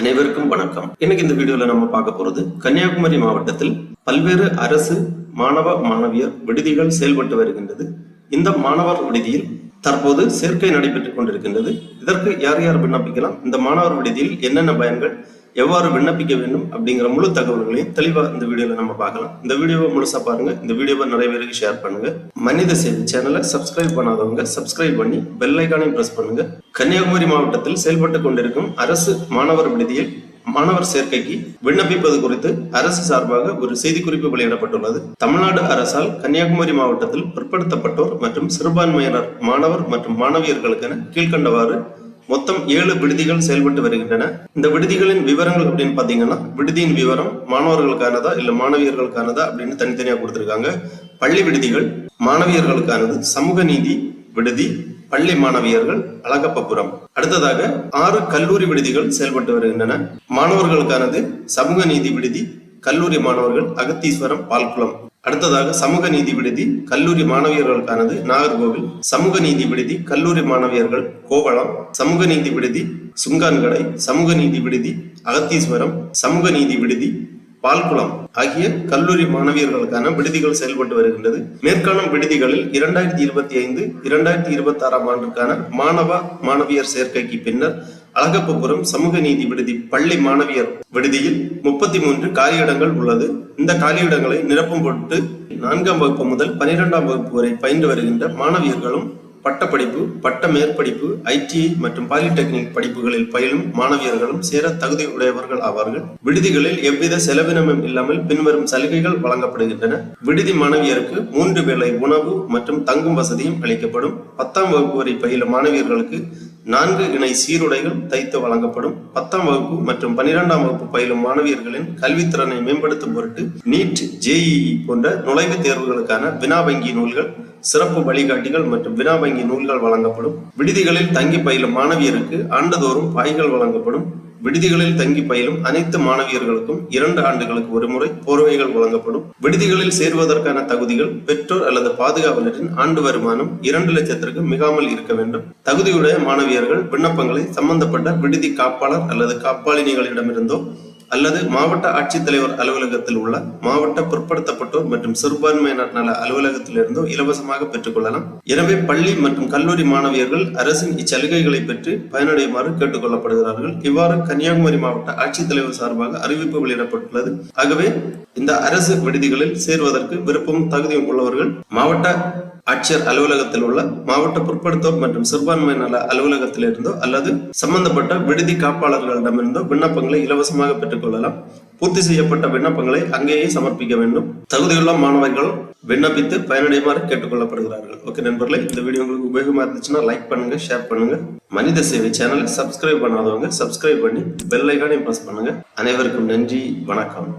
அனைவருக்கும் வணக்கம். இன்னைக்கு இந்த வீடியோல நம்ம பார்க்க போறது கன்னியாகுமரி மாவட்டத்தில் பல்வேறு அரசு மாணவ மாணவியர் விடுதிகள் செயல்பட்டு வருகின்றது. இந்த மாணவர் விடுதியில் தற்போது சேர்க்கை நடைபெற்றுக் கொண்டிருக்கின்றது. இதற்கு யார் யார் விண்ணப்பிக்கலாம்? இந்த மாணவர் விடுதியில் என்னென்ன பயன்கள்? எவ்வாறு விண்ணப்பிக்க வேண்டும் அப்படிங்கிற முழு தகவல்களையும் தெளிவா இந்த வீடியோல நம்ம பார்க்கலாம். இந்த வீடியோவை முழுசா பாருங்க. இந்த வீடியோவை நிறைய பேருக்கு ஷேர் பண்ணுங்க. மனித சேவை சேனலை சப்ஸ்கிரைப் பண்ணாதவங்க சப்ஸ்கிரைப் பண்ணி பெல் ஐக்கானையும் பிரஸ் பண்ணுங்க. கன்னியாகுமரி மாவட்டத்தில் செயல்பட்டு கொண்டிருக்கும் அரசு மாணவர் விடுதியில் மாணவர் சேர்க்கைக்கு விண்ணப்பிப்பது குறித்து அரசு சார்பாக ஒரு செய்திக்குறிப்பு வெளியிடப்பட்டுள்ளது. தமிழ்நாடு அரசால் கன்னியாகுமரி மாவட்டத்தில் பிற்படுத்தப்பட்டோர் மற்றும் சிறுபான்மையினர் மாணவர் மற்றும் மாணவியர்களுக்கென கீழ்கண்டவாறு மொத்தம் ஏழு விடுதிகள் செயல்பட்டு வருகின்றன. இந்த விடுதிகளின் விவரங்கள் அப்படின்னு பாத்தீங்கன்னா விடுதியின் விவரம் மாணவர்களுக்கானதா இல்ல மாணவியர்களுக்கானதா அப்படின்னு தனித்தனியா கொடுத்திருக்காங்க. பள்ளி விடுதிகள் மாணவியர்களுக்கானது சமூக நீதி விடுதி பள்ளி மாணவியர்கள் அழகப்பபுரம். அடுத்ததாக ஆறு கல்லூரி விடுதிகள் செயல்பட்டு வருகின்றன. மாணவர்களுக்கானது சமூக நீதி விடுதி கல்லூரி மாணவர்கள் அகத்தீஸ்வரம் பால்குளம். அடுத்ததாக சமூக நீதி விடுதி கல்லூரி மாணவியர்களுக்கானது நாகர்கோவில். சமூக நீதி விடுதி கல்லூரி மாணவியர்கள் கோவளம். சமூக நீதி விடுதி சுங்கான்கடை. சமூக நீதி விடுதி அகத்தீஸ்வரம். சமூக நீதி விடுதி பால்குளம் ஆகிய கல்லூரி மாணவியர்களுக்கான விடுதிகள் செயல்பட்டு வருகின்றது. மேற்காணும் விடுதிகளில் இரண்டாயிரத்தி இருபத்தி ஐந்து இரண்டாயிரத்தி இருபத்தி ஆறாம் ஆண்டுக்கான மாணவ மாணவியர் சேர்க்கைக்கு பின்னர் அழகப்பபுரம் சமூக நீதி விடுதி பள்ளி மாணவியர் விடுதியில் முப்பத்தி மூன்று காலியிடங்கள் உள்ளது. இந்த காலியிடங்களை நிரப்பும் பொருட்டு நான்காம் வகுப்பு முதல் பனிரெண்டாம் வகுப்பு வரை பயின்று வருகின்ற மாணவியர்களும் பட்டப்படிப்பு பட்ட மேற்படிப்பு ஐடிஐ மற்றும் பாலிடெக்னிக் படிப்புகளில் பயிலும் மாணவியர்களும் சேர தகுதி உடையவர்கள் ஆவார்கள். விடுதிகளில் எவ்வித செலவினமும் இல்லாமல் பின்வரும் சலுகைகள் வழங்கப்படுகின்றன. விடுதி மாணவியருக்கு மூன்று வேளை உணவு மற்றும் தங்கும் வசதியும் அளிக்கப்படும். பத்தாம் வகுப்பு வரை பயிலும் மாணவியர்களுக்கு நான்கு இணை சீருடைகள் தைத்து வழங்கப்படும். பத்தாம் வகுப்பு மற்றும் பனிரெண்டாம் வகுப்பு பயிலும் மாணவியர்களின் கல்வித்திறனை மேம்படுத்தும் பொருட்டு நீட் ஜேஇஇ போன்ற நுழைவுத் தேர்வுகளுக்கான வினா வங்கி நூல்கள் சிறப்பு வழிகாட்டிகள் மற்றும் வினா வங்கி நூல்கள் வழங்கப்படும். விடுதிகளில் தங்கி பயிலும் மாணவியருக்கு ஆண்டுதோறும் பாய்கள் வழங்கப்படும். விடுதிகளில் தங்கி பயிலும் அனைத்து மாணவியர்களுக்கும் இரண்டு ஆண்டுகளுக்கு ஒருமுறை போர்வைகள் வழங்கப்படும். விடுதிகளில் சேர்வதற்கான தகுதிகள் பெற்றோர் அல்லது பாதுகாவலரின் ஆண்டு வருமானம் இரண்டு லட்சத்திற்கு மிகாமல் இருக்க வேண்டும். தகுதியுடைய மாணவியர்கள் விண்ணப்பங்களை சம்பந்தப்பட்ட விடுதி காப்பாளர் அல்லது காப்பாளினிகளிடமிருந்தோ அல்லது மாவட்ட ஆட்சித்தலைவர் அலுவலகத்தில் உள்ள மாவட்ட பிற்படுத்தப்பட்டோர் மற்றும் சிறுபான்மையினர் நல அலுவலகத்திலிருந்தோ இலவசமாக பெற்றுக்கொள்ளலாம் எனவே பள்ளி மற்றும் கல்லூரி மாணவியர்கள் அரசின் இச்சலுகைகளை பெற்று பயனடையுமாறு கேட்டுக்கொள்ளப்படுகிறார்கள் இவ்வாறு கன்னியாகுமரி மாவட்ட ஆட்சித்தலைவர் சார்பாக அறிவிப்பு வெளியிடப்பட்டுள்ளது. ஆகவே இந்த அரசு விடுதிகளில் சேர்வதற்கு விருப்பம் தகுதியும் உள்ளவர்கள் மாவட்ட ஆட்சியர் அலுவலகத்தில் உள்ள மாவட்ட பிற்படுத்தோர் மற்றும் சிறுபான்மை நல அலுவலகத்திலிருந்தோ அல்லது சம்பந்தப்பட்ட விடுதி காப்பாளர்களிடமிருந்தோ விண்ணப்பங்களை இலவசமாக பெற்றுக்கொள்ளலாம் பூர்த்தி செய்யப்பட்ட விண்ணப்பங்களை அங்கேயே சமர்ப்பிக்க வேண்டும். தகுதியுள்ள மாணவர்கள் விண்ணப்பித்து பயனடையுமாறு கேட்டுக்கொள்ளப்படுகிறார்கள். ஓகே நண்பர்களே இந்த வீடியோ உங்களுக்கு உபயோகமா இருந்துச்சுன்னா லைக் பண்ணுங்க ஷேர் பண்ணுங்க. மனித சேவை சேனலை சப்ஸ்கிரைப் பண்ணாதவங்க சப்ஸ்கிரைப் பண்ணி பெல் ஐக்கானையும் ப்ரெஸ் பண்ணுங்க. அனைவருக்கும் நன்றி வணக்கம்.